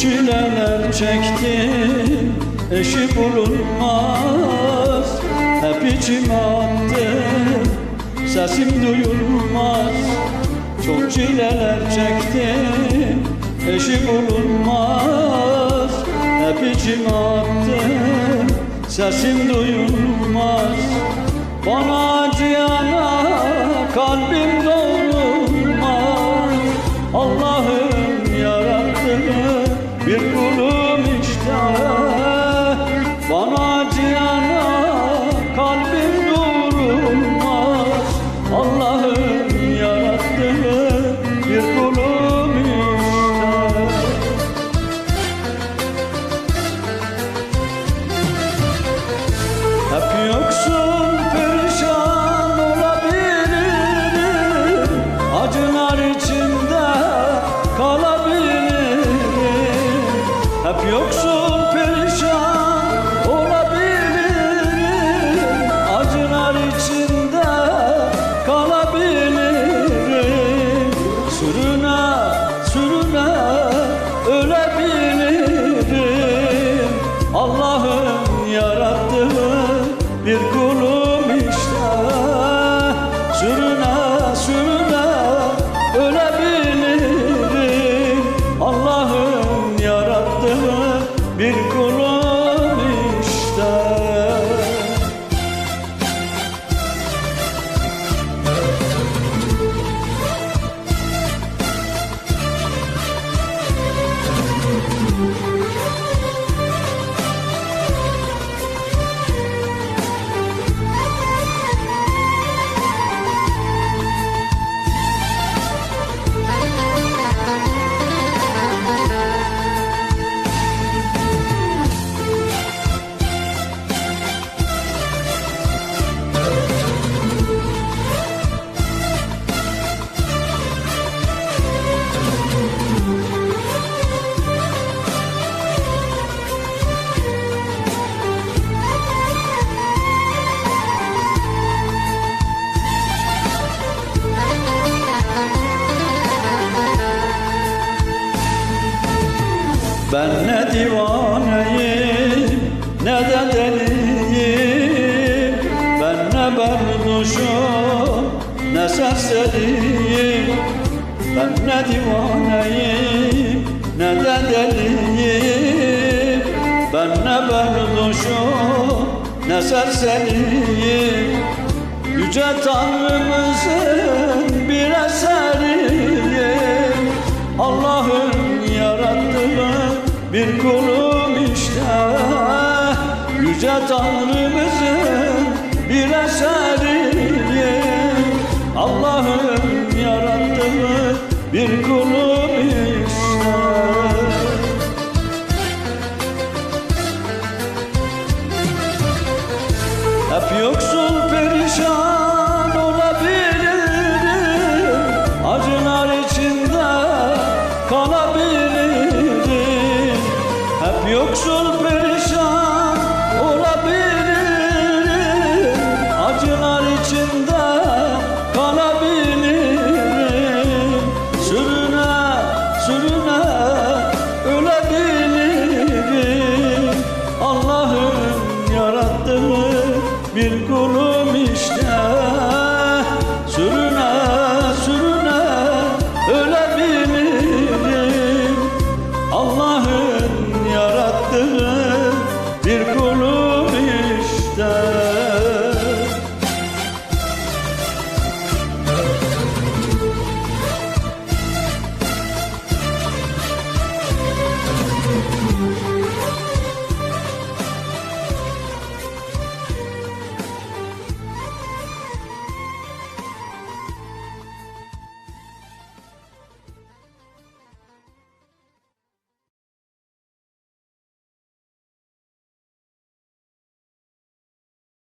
çileler çektim Eşi bulunmaz. Hep içime attım Sesim duyulmaz. Çok çileler çektim Eşi bulunmaz. Hep içime attım Sesim duyulmaz. Bana acıyana kalbim Ben ne divaneyim ne de deliyim. Ben ne berduşum ne serseriyim. Ben ne divaneyim ne de deliyim. Ben ne berduşum ne serseriyim. Yüce Tanrımızın bir eseriyim kulum işte Yüce Tanrımızın bir eseriyim. Allah'ın yarattığı bir kulum 呃